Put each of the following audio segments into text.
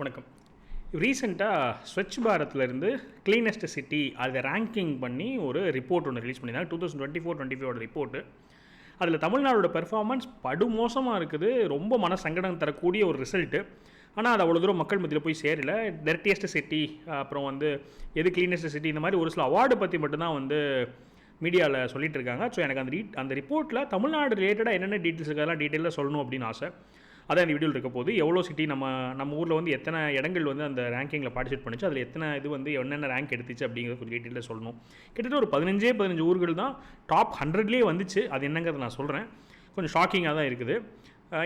வணக்கம். ரீசெண்டாக ஸ்வச் பாரத்லேருந்து க்ளீனஸ்ட் சிட்டி அதை ரேங்கிங் பண்ணி ஒரு ரிப்போர்ட் ஒன்று ரிலீஸ் பண்ணியிருந்தாங்க. Two thousand twenty four twenty ஃபைவோட report அதில் தமிழ்நாடோட பெர்ஃபார்மன்ஸ் படுமோசமாக இருக்குது. ரொம்ப மன சங்கடம் தரக்கூடிய ஒரு ரிசல்ட்டு ஆனால் அது அவ்வளோ தூரம் மக்கள் மத்தியில் போய் சேரல. டெர்ட்டியஸ்ட் சிட்டி அப்புறம் வந்து எது க்ளீனஸ்ட் சிட்டி இந்த மாதிரி ஒரு சில அவார்டு பற்றி மட்டும்தான் வந்து மீடியாவில் சொல்லிட்டு இருக்காங்க. ஸோ எனக்கு அந்த ரீ அந்த ரிப்போர்ட்டில் தமிழ்நாடு ரிலேட்டடாக என்னென்ன டீட்டெயில்ஸ் இருக்கெல்லாம் டீட்டெயிலாக சொல்லணும் அப்படின்னு ஆசை. அதான் இந்த வீடியோவில் இருக்க போது எவ்வளோ சிட்டி நம்ம நம்ம ஊரில் வந்து எத்தனை இடங்கள் வந்து அந்த ரேங்கிங்கில் பார்ட்டிசிபேட் பண்ணிச்சு அதில் எத்தனை இது வந்து என்னென்ன ரேங்க் எடுத்துச்சு அப்படிங்கிறத கொஞ்சம் டீட்டெயிலில் சொல்லணும். கிட்டத்தட்ட ஒரு பதினஞ்சே பதினஞ்சு ஊர்கள் தான் டாப் ஹண்ட்ரட்லேயே வந்துச்சு. அது என்னங்கிறத நான் சொல்கிறேன் கொஞ்சம் ஷாக்கிங்காக தான் இருக்குது.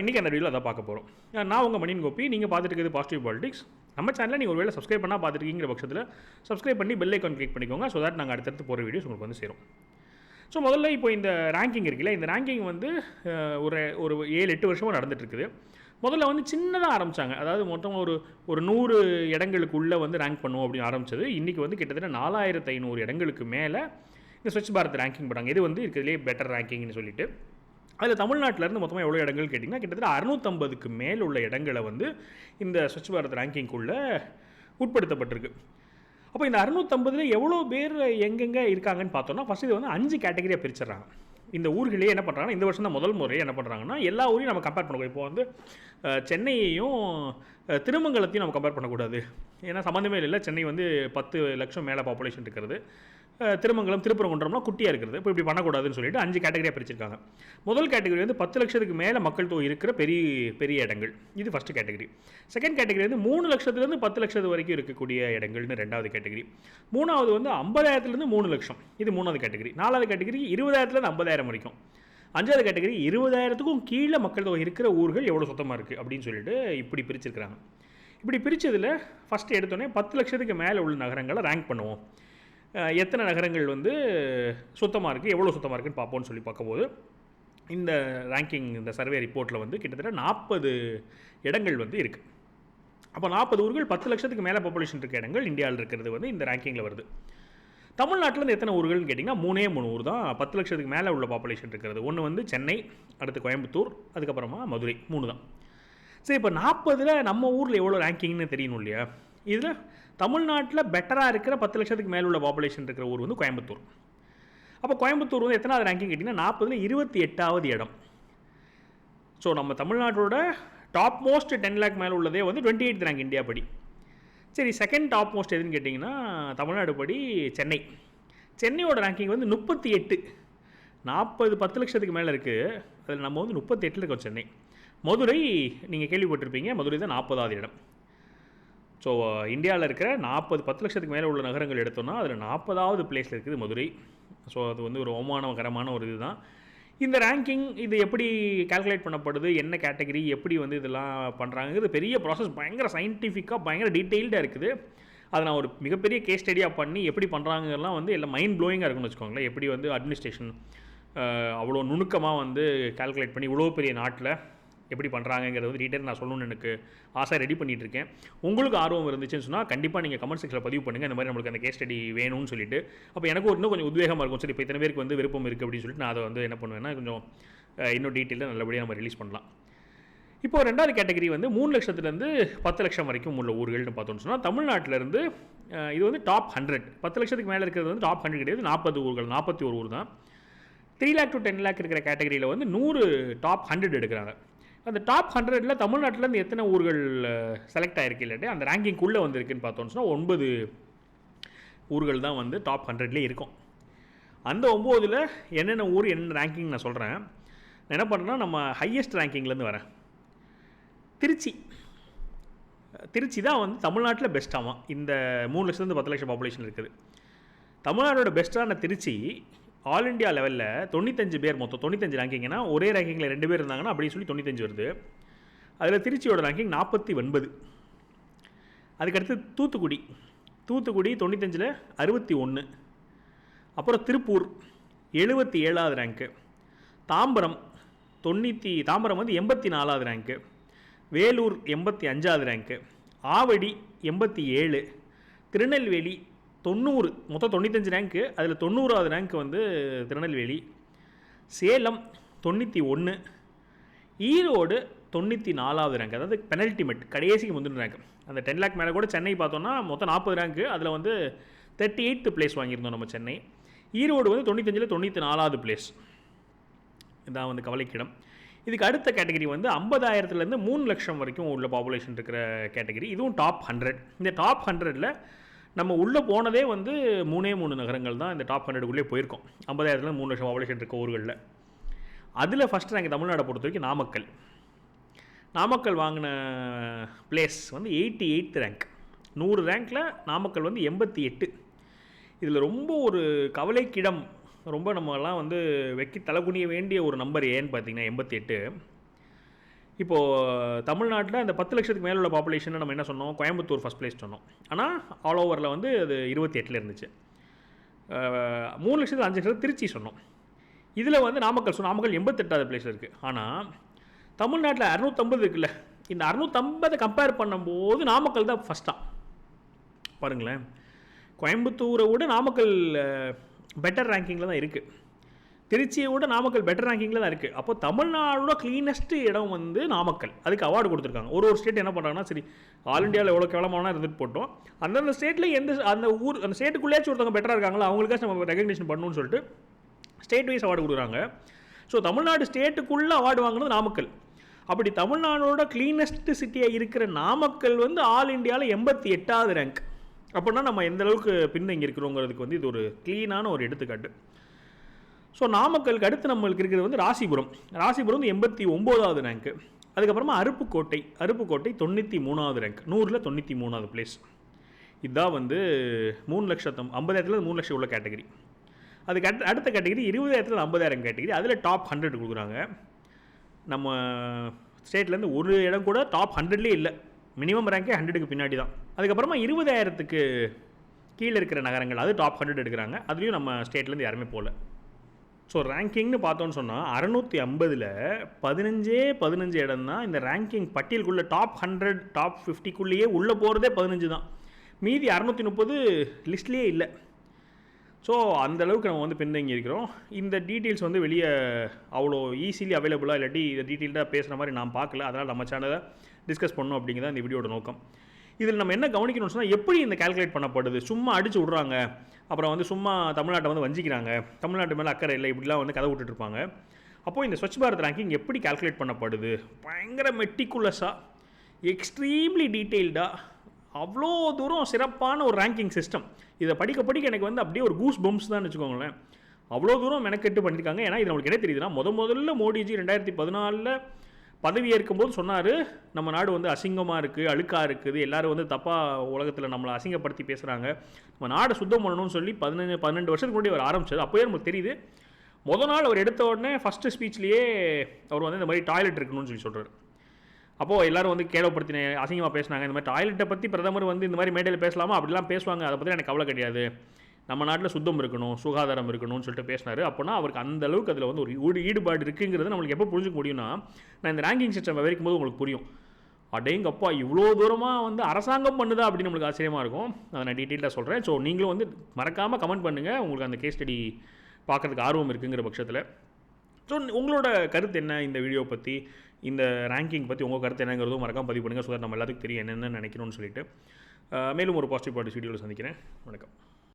இன்றைக்கி அந்த வீடியோவில் அதான் பார்க்க போகிறோம் நான் உங்கள் மணியின் கோபி. நீங்கள் பார்த்துட்டு இருக்கிறது பாசிட்டிவ் பாலிடிக்ஸ் நம்ம சேனலில் நீங்கள் ஒரு வேலை சப்ஸ்கிரைப் பண்ணால் பார்த்துருக்கீங்கிற பட்சத்தில் சப்ஸ்கிரைப் பண்ணி பெல் ஐக்கான் கிளிக் பண்ணிக்கோங்க. ஸோ தட் நாங்கள் அடுத்தடுத்து போகிற வீடியோஸ் உங்களுக்கு வந்து சேரும். ஸோ முதல்ல இப்போ இந்த ரேங்கிங் இருக்குல்ல இந்த ரேங்கிங் வந்து ஒரு ஒரு ஏழு எட்டு வருஷமாக நடந்துட்டு இருக்குது. முதல்ல வந்து சின்னதாக ஆரம்பித்தாங்க அதாவது மொத்தம் ஒரு ஒரு நூறு இடங்களுக்குள்ளே வந்து ரேங்க் பண்ணுவோம் அப்படின்னு ஆரம்பிச்சது. இன்றைக்கி வந்து கிட்டத்தட்ட நாலாயிரத்து ஐநூறு இடங்களுக்கு மேலே இந்த ஸ்வச் பாரத் ரேங்கிங் பண்ணாங்க இது வந்து இருக்கிறதுலே பெட்டர் ரேங்கிங்னு சொல்லிட்டு. அதில் தமிழ்நாட்டிலேருந்து மொத்தமாக எவ்வளோ இடங்கள் கேட்டிங்கன்னா கிட்டத்தட்ட அறுநூத்தம்பதுக்கு மேல் உள்ள இடங்களை வந்து இந்த ஸ்வச் பாரத் ரேங்கிங்குள்ளே உட்படுத்தப்பட்டிருக்கு. அப்போ இந்த அறுநூத்தம்பதில் எவ்வளோ பேர் எங்கெங்கே இருக்காங்கன்னு பார்த்தோம்னா ஃபஸ்ட் இது வந்து அஞ்சு கேட்டகரியாக பிரிச்சிடுறாங்க. இந்த ஊர்களே என்ன பண்ணுறாங்கன்னா இந்த வருஷம் தான் முதல் முறையே என்ன பண்ணுறாங்கன்னா எல்லா ஊரையும் நம்ம கம்பேர் பண்ணக்கூடாது. இப்போ வந்து சென்னையையும் திருமங்கலத்தையும் நம்ம கம்பேர் பண்ணக்கூடாது. ஏன்னா சம்மந்தமே இல்லை. சென்னை வந்து பத்து லட்சம் மேலே பாப்புலேஷன் இருக்கிறது. திருமங்கலம் திருப்பரங்குன்றம்லாம் குட்டியாக இருக்கிறது. இப்போ இப்படி பண்ணக்கூடாதுன்னு சொல்லிட்டு அஞ்சு கேட்டகரியாக பிரிச்சிருக்காங்க. முதல் கேட்டகரி வந்து பத்து லட்சத்துக்கு மேலே மக்கள் தொகை இருக்கிற பெரிய பெரிய இடங்கள். இது ஃபஸ்ட்டு கேட்டகரி செகண்ட் கேட்டகரி வந்து மூணு லட்சத்துலேருந்து பத்து லட்சத்து வரைக்கும் இருக்கக்கூடிய இடங்கள்னு ரெண்டாவது கேட்டகரி மூணாவது வந்து ஐம்பதாயிரத்துலேருந்து மூணு லட்சம். இது மூணாவது கேட்டகரி நாலாவது கேட்டகரி இருபதாயிரத்துலேருந்து ஐம்பதாயிரம் வரைக்கும். அஞ்சாவது கேட்டகரி இருபதாயிரத்துக்கும் கீழே மக்கள் தொகை இருக்கிற ஊர்கள் எவ்வளோ சுத்தமாக இருக்குது அப்படின்னு சொல்லிட்டு இப்படி பிரிச்சிருக்கிறாங்க. இப்படி பிரித்ததில் ஃபஸ்ட்டு எடுத்தோடனே பத்து லட்சத்துக்கு மேலே உள்ள நகரங்களை ரேங்க் பண்ணுவோம். எத்தனை நகரங்கள் வந்து சுத்தமாக இருக்குது எவ்வளோ சுத்தமாக இருக்குன்னு பார்ப்போம்னு சொல்லி பார்க்கும்போது இந்த ரேங்கிங் இந்த சர்வே ரிப்போர்ட்டில் வந்து கிட்டத்தட்ட நாற்பது இடங்கள் வந்து இருக்குது அப்போ நாற்பது ஊர்கள் பத்து லட்சத்துக்கு மேலே பாப்புலேஷன் இருக்க இடங்கள் இந்தியாவில் இருக்கிறது வந்து இந்த ரேங்கிங்கில் வருது. தமிழ்நாட்டில் இருந்து எத்தனை ஊர்கள்னு கேட்டிங்கன்னா மூணே மூணு ஊர் தான் பத்து லட்சத்துக்கு மேலே உள்ள பாப்புலேஷன் இருக்கிறது. ஒன்று வந்து சென்னை அடுத்து கோயம்புத்தூர் அதுக்கப்புறமா மதுரை மூணு தான். சரி இப்போ நாற்பதில் நம்ம ஊரில் எவ்வளோ ரேங்கிங்னு தெரியணும் இல்லையா? இதில் தமிழ்நாட்டில் பெட்டராக இருக்கிற பத்து லட்சத்துக்கு மேலே உள்ள பாப்புலேஷன் இருக்கிற ஊர் வந்து கோயம்புத்தூர். அப்போ கோயம்புத்தூர் வந்து எத்தனாவது ரேங்கிங் கேட்டிங்கன்னா நாற்பதில் இருபத்தி எட்டாவது இடம். ஸோ நம்ம தமிழ்நாட்டோட டாப் மோஸ்ட் டென் லேக் மேலே உள்ளதே வந்து டுவெண்ட்டி எயிட் ரேங்க் இந்தியா படி. சரி செகண்ட் டாப் மோஸ்ட் எதுன்னு கேட்டிங்கன்னா தமிழ்நாடு படி சென்னை. சென்னையோட ரேங்கிங் வந்து முப்பத்தி எட்டு. நாற்பது பத்து லட்சத்துக்கு மேலே இருக்குது அதில் நம்ம வந்து முப்பத்தி எட்டில் இருக்கோம் சென்னை. மதுரை நீங்கள் கேள்விப்பட்டிருப்பீங்க மதுரை தான் நாற்பதாவது இடம். ஸோ இந்தியாவில் இருக்கிற நாற்பது பத்து லட்சத்துக்கு மேலே உள்ள நகரங்கள் எடுத்தோம்னா அதில் நாற்பதாவது பிளேஸில் இருக்குது மதுரை. ஸோ அது வந்து ஒரு அவமானகரமான ஒரு இதுதான். இந்த ரேங்கிங் இது எப்படி கால்குலேட் பண்ணப்படுது? என்ன கேட்டகரி எப்படி வந்து இதெல்லாம் பண்ணுறாங்கிறது பெரிய ப்ராசஸ் பயங்கர சயின்டிஃபிக்காக பயங்கர டீட்டெயில்டாக இருக்குது. அதை நான் ஒரு மிகப்பெரிய கேஸ் ஸ்டடியாக பண்ணி எப்படி பண்ணுறாங்கலாம் வந்து எல்லாம் மைண்ட் ப்ளோயிங்காக இருக்குன்னு வச்சுக்கோங்களேன். எப்படி வந்து அட்மினிஸ்ட்ரேஷன் அவ்வளோ நுணுக்கமாக வந்து கால்குலேட் பண்ணி இவ்வளோ பெரிய நாட்டில் எப்படி பண்ணுறாங்கங்கிறது வந்து டீட்டெயில் நான் சொல்லணும்னு எனக்கு ஆசை ரெடி பண்ணிட்டு இருக்கேன் உங்களுக்கு ஆர்வம் இருந்துச்சுன்னு சொன்னால் கண்டிப்பாக நீங்கள் கமெண்ட் செக்ஷனில் பதிவு பண்ணுங்கள் இந்த மாதிரி நம்மளுக்கு அந்த கேஸ் ஸ்டடி வேணும்னு சொல்லிட்டு. அப்போ எனக்கு இன்னும் கொஞ்சம் உத்வேகமாக இருக்கும். சரி இப்போ இத்தனை பேருக்கு வந்து விருப்பம் இருக்குது அப்படின்னு சொல்லிட்டு நான் அதை வந்து என்ன பண்ணுவேன்னா கொஞ்சம் இன்னும் டீட்டெயிலாக நல்லபடியாக நம்ம ரிலீஸ் பண்ணலாம். இப்போ ரெண்டாவது கேட்டகரி வந்து மூணு லட்சத்துலேருந்து பத்து லட்சம் வரைக்கும் உள்ள ஊர்கள்னு பார்த்தோம்னு சொன்னால் தமிழ்நாட்டிலேருந்து இது வந்து டாப் ஹண்ட்ரட் பத்து லட்சத்துக்கு மேலே இருக்கிறது வந்து டாப் ஹண்ட்ரட் கிடையாது. நாற்பது ஊர்கள் நாற்பத்தி ஒரு ஊர் தான். Three lakh to ten lakh இருக்கிற கேட்டகரியில் வந்து நூறு டாப் ஹண்ட்ரட் எடுக்கிறாங்க. அந்த டாப் ஹண்ட்ரடில் தமிழ்நாட்டிலேருந்து எத்தனை ஊர்கள் செலக்ட் ஆகிருக்கு இல்லாட்டி அந்த ரேங்கிங்குள்ளே வந்திருக்குன்னு பார்த்தோம்னு சொன்னால் ஒன்பது ஊர்கள் தான் வந்து டாப் ஹண்ட்ரட்லேயே இருக்கும். அந்த ஒம்போதில் என்னென்ன ஊர் என்னென்ன ரேங்கிங் நான் சொல்கிறேன் நான் என்ன பண்ணுறேன்னா நம்ம ஹையஸ்ட் ரேங்கிங்லேருந்து வரேன். திருச்சி. திருச்சி தான் வந்து தமிழ்நாட்டில் பெஸ்ட்டாமா இந்த மூணு லட்சத்துலேருந்து பத்து லட்சம் பாப்புலேஷன் இருக்குது. தமிழ்நாடோட பெஸ்ட்டான திருச்சி ஆல் இண்டியா லெவலில் தொண்ணூத்தஞ்சு பேர் மொத்தம் தொண்ணூத்தஞ்சு ரேங்கிங்னா ஒரே ரேங்கிங்கில் ரெண்டு பேர் இருந்தாங்கன்னா அப்படின்னு சொல்லி தொண்ணூத்தஞ்சு வருது. அதில் திருச்சியோட ரேங்கிங் நாற்பத்தி ஒன்பது. அதுக்கடுத்து தூத்துக்குடி. தூத்துக்குடி தொண்ணூத்தஞ்சில் அறுபத்தி ஒன்று அப்புறம் திருப்பூர் எழுபத்தி ஏழாவது ரேங்க்கு தாம்பரம் தொண்ணூற்றி தாம்பரம் வந்து எண்பத்தி நாலாவது ரேங்க்கு வேலூர் எண்பத்தி அஞ்சாவது ரேங்க்கு ஆவடி எண்பத்தி ஏழு. திருநெல்வேலி தொண்ணூறு மொத்தம் தொண்ணூத்தஞ்சு ரேங்க்கு அதில் தொண்ணூறாவது ரேங்க் வந்து திருநெல்வேலி. சேலம் தொண்ணூற்றி ஒன்று ஈரோடு தொண்ணூற்றி நாலாவது ரேங்க் அதாவது பெனல்டிமெட் கடைசிக்கு முந்தின ரேங்க் அந்த டென் லேக் மேலே கூட சென்னை பார்த்தோன்னா மொத்தம் நாற்பது ரேங்க்கு அதில் வந்து தேர்ட்டி எயித்து பிளேஸ் வாங்கியிருந்தோம் நம்ம சென்னை. ஈரோடு வந்து தொண்ணூத்தஞ்சில் தொண்ணூற்றி நாலாவது பிளேஸ் இதான் வந்து கவலைக்கிடம். இதுக்கு அடுத்த கேட்டகரி வந்து ஐம்பதாயிரத்துலேருந்து மூணு லட்சம் வரைக்கும் உள்ள பாப்புலேஷன் இருக்கிற கேட்டகரி இதுவும் டாப் ஹண்ட்ரட் இந்த டாப் ஹண்ட்ரடில் நம்ம உள்ளே போனதே வந்து மூணே மூணு நகரங்கள் தான் இந்த டாப் ஹண்ட்ரடுக்குள்ளே போயிருக்கோம். ஐம்பதாயிரத்துல மூணு லட்சம் பாப்புலேஷன் இருக்க ஊர்களில். அதில் ஃபஸ்ட் ரேங்க் தமிழ்நாடை பொறுத்த வரைக்கும் நாமக்கல். நாமக்கல் வாங்கின பிளேஸ் வந்து எயிட்டி எயித் ரேங்க் நூறு ரேங்க்கில் நாமக்கல் வந்து எண்பத்தி எட்டு. இதில் ரொம்ப ஒரு கவலைக்கிடம் ரொம்ப நம்மலாம் வந்து வெக்கி தலைகுனிய வேண்டிய ஒரு நம்பர் ஏன்னு பார்த்தீங்கன்னா எண்பத்தி எட்டு. இப்போது தமிழ்நாட்டில் அந்த பத்து லட்சத்துக்கு மேலே உள்ள பாப்புலேஷனை நம்ம என்ன சொன்னோம்? கோயம்புத்தூர் ஃபஸ்ட் பிளேஸ் சொன்னோம். ஆனால் ஆல் ஓவரில் வந்து அது இருபத்தி எட்டில் இருந்துச்சு. மூணு லட்சத்து அஞ்சு லட்சத்து திருச்சி சொன்னோம். இதில் வந்து நாமக்கல் சொன்னோம். நாமக்கல் எண்பத்தெட்டாவது பிளேஸில் இருக்குது ஆனால் தமிழ்நாட்டில் அறுநூத்தம்பது இருக்குல்ல. இந்த அறுநூத்தம்பதை கம்பேர் பண்ணும்போது நாமக்கல் தான் ஃபஸ்ட்டாக பாருங்களேன். கோயம்புத்தூரை விட நாமக்கல் பெட்டர் ரேங்கிங்கில் தான் இருக்குது திருச்சியை விட நாமக்கல் பெட்டர் ரேங்கிங்கில் தான் இருக்குது அப்போ தமிழ்நாடோட க்ளீனஸ்ட்டு இடம் வந்து நாமக்கல். அதுக்கு அவார்டு கொடுத்துருக்காங்க. ஒரு ஒரு ஸ்டேட் என்ன பண்ணுறாங்கன்னா சரி ஆல் இந்தியாவில் எவ்வளோ கேவலமான இருந்துட்டு போட்டோம். அந்தந்த ஸ்டேட்டில் எந்த அந்த ஊர் அந்த ஸ்டேட்டுக்குள்ளேயாச்சும் ஒருத்தவங்க பெட்டராக இருக்காங்களோ அவங்களுக்காச்சும் நம்ம ரெகக்னிஷன் பண்ணணும்னு சொல்லிட்டு ஸ்டேட் வைஸ் அவார்டு கொடுக்குறாங்க. ஸோ தமிழ்நாடு ஸ்டேட்டுக்குள்ளே அவார்டு வாங்கினது நாமக்கல். அப்படி தமிழ்நாடோட க்ளீனஸ்ட் சிட்டியாக இருக்கிற நாமக்கல் வந்து ஆல் இந்தியாவில் எண்பத்தி எட்டாவது ரேங்க் அப்படின்னா நம்ம எந்த அளவுக்கு பின்தங்கி இருக்கிறோங்கிறதுக்கு வந்து இது ஒரு க்ளீனான ஒரு எடுத்துக்காட்டு. ஸோ நாமக்கலுக்கு அடுத்து நம்மளுக்கு இருக்கிறது வந்து ராசிபுரம். ராசிபுரம் வந்து எண்பத்தி ஒம்போதாவது ரேங்க்கு அதுக்கப்புறமா அருப்புக்கோட்டை அருப்புக்கோட்டை தொண்ணூற்றி மூணாவது ரேங்க் நூறில் தொண்ணூற்றி மூணாவது பிளேஸ் இதுதான் வந்து மூணு லட்சத்தம் ஐம்பதாயிரத்துல மூணு லட்சம் உள்ள கேட்டகரி அதுக்கு அடுத்த அடுத்த கேட்டகரி இருபதாயிரத்துல ஐம்பதாயிரம் கேட்டகரி அதில் டாப் ஹண்ட்ரட் கொடுக்குறாங்க. நம்ம ஸ்டேட்லேருந்து ஒரு இடம் கூட டாப் ஹண்ட்ரட்லேயே இல்லை. மினிமம் ரேங்கே ஹண்ட்ரடுக்கு பின்னாடி தான். அதுக்கப்புறமா இருபதாயிரத்துக்கு கீழே இருக்கிற நகரங்கள் அது டாப் ஹண்ட்ரட் எடுக்கிறாங்க. அதுலேயும் நம்ம ஸ்டேட்லேருந்து யாருமே போகல ஸோ ரேங்கிங்னு பார்த்தோன்னு சொன்னால் அறநூற்றி ஐம்பதில் பதினஞ்சே பதினஞ்சு இடம் தான் இந்த ரேங்கிங் பட்டியலுக்குள்ளே டாப் ஹண்ட்ரட் டாப் ஃபிஃப்டிக்குள்ளேயே உள்ளே போகிறதே பதினஞ்சு தான். மீதி அறநூற்றி முப்பது லிஸ்ட்லேயே இல்லை. ஸோ அந்தளவுக்கு நம்ம வந்து பின்தங்கி இருக்கிறோம். இந்த டீட்டெயில்ஸ் வந்து வெளியே அவ்வளோ ஈஸிலி அவைலபிளாக இல்லாட்டி இதை டீட்டெயில்டாக பேசுகிற மாதிரி நான் பார்க்கல. அதனால் நம்ம சேனலை டிஸ்கஸ் பண்ணணும் அப்படிங்கிறத இந்த வீடியோட நோக்கம். இதில் நம்ம என்ன கவனிக்கணும்னு சொன்னால் எப்படி இந்த கால்குலேட் பண்ணப்படுது? சும்மா அடிச்சு விட்றாங்க. அப்புறம் வந்து சும்மா தமிழ்நாட்டை வந்து வஞ்சிக்கிறாங்க. தமிழ்நாட்டு மேலே அக்கறை இல்லை இப்படிலாம் வந்து கதை விட்டுட்ருப்பாங்க அப்போது இந்த ஸ்வச் பாரத் ரேங்கிங் எப்படி கால்குலேட் பண்ணப்படுது? பயங்கர மெட்டிகுலஸாக எக்ஸ்ட்ரீம்லி டீட்டெயில்டாக அவ்வளோ தூரம் சிறப்பான ஒரு ரேங்கிங் சிஸ்டம் இதை படிக்க படிக்க எனக்கு வந்து அப்படியே ஒரு கூஸ் பம்ப்ஸ் தான் வச்சுக்கோங்களேன். அவ்வளோ தூரம் மெனக்கெட்டு பண்ணியிருக்காங்க. ஏன்னா இது நம்மளுக்கு என்ன தெரியுதுன்னா முத முதல்ல மோடிஜி ரெண்டாயிரத்தி பதினாலில் பதவி ஏற்கும்போது சொன்னார் நம்ம நாடு வந்து அசிங்கமாக இருக்குது அழுக்காக இருக்குது எல்லாரும் வந்து தப்பாக உலகத்தில் நம்மளை அசிங்கப்படுத்தி பேசுகிறாங்க நம்ம நாடை சுத்தம் பண்ணணும்னு சொல்லி பதினஞ்சு பன்னெண்டு வருஷத்துக்கு முன்னாடி அவர் ஆரம்பிச்சது அப்போயே நமக்கு தெரியுது முத நாள் அவர் எடுத்த உடனே ஃபஸ்ட்டு ஸ்பீச்லேயே அவர் வந்து இந்த மாதிரி டாய்லெட் இருக்கணும்னு சொல்லி சொல்கிறார் அப்போது எல்லோரும் வந்து கேவலப்படுத்தின அசிங்கமாக பேசினாங்க இந்த மாதிரி டாய்லெட்டை பற்றி பிரதமர் வந்து இந்த மாதிரி மேடையில் பேசலாமா? அப்படிலாம் பேசுவாங்க. அதை பற்றி எனக்கு கவலை கிடையாது. நம்ம நாட்டில் சுத்தம் இருக்கணும் சுகாதாரம் இருக்கணும்னு சொல்லிட்டு பேசினாரு. அப்போனா அவருக்கு அந்த அளவுக்கு அதில் வந்து ஒரு ஈடு ஈடுபாடு இருக்குங்கிறது நம்மளுக்கு எப்போ புரிஞ்சுக்க முடியும்னா நான் இந்த ரேங்கிங் சிஸ்டம் விவரிக்கும் போது உங்களுக்கு புரியும். அடேங்கப்பா இவ்வளோ தூரமாக வந்து அரசாங்கம் பண்ணுதா அப்படின்னு நம்மளுக்கு ஆச்சரியமாக இருக்கும். அதை நான் டீட்டெயிலாக சொல்கிறேன் ஸோ நீங்களும் வந்து மறக்காமல் கமெண்ட் பண்ணுங்கள் உங்களுக்கு அந்த கேஸ் ஸ்டடி பார்க்கறதுக்கு ஆர்வம் இருக்குங்கிற பட்சத்தில். ஸோ உங்களோட கருத்து என்ன இந்த வீடியோ பற்றி இந்த ரேங்கிங் பற்றி உங்கள் கருத்து என்னங்கிறதும் மறக்காமல் பதிவு பண்ணுங்கள் ஸோ நம்ம எல்லாத்துக்கும் தெரியும் என்னென்ன நினைக்கணும்னு சொல்லிட்டு. மேலும் ஒரு பாசிட்டிவ் பார்ட்டிஸ் வீடியோவில் சந்திக்கிறேன். வணக்கம்.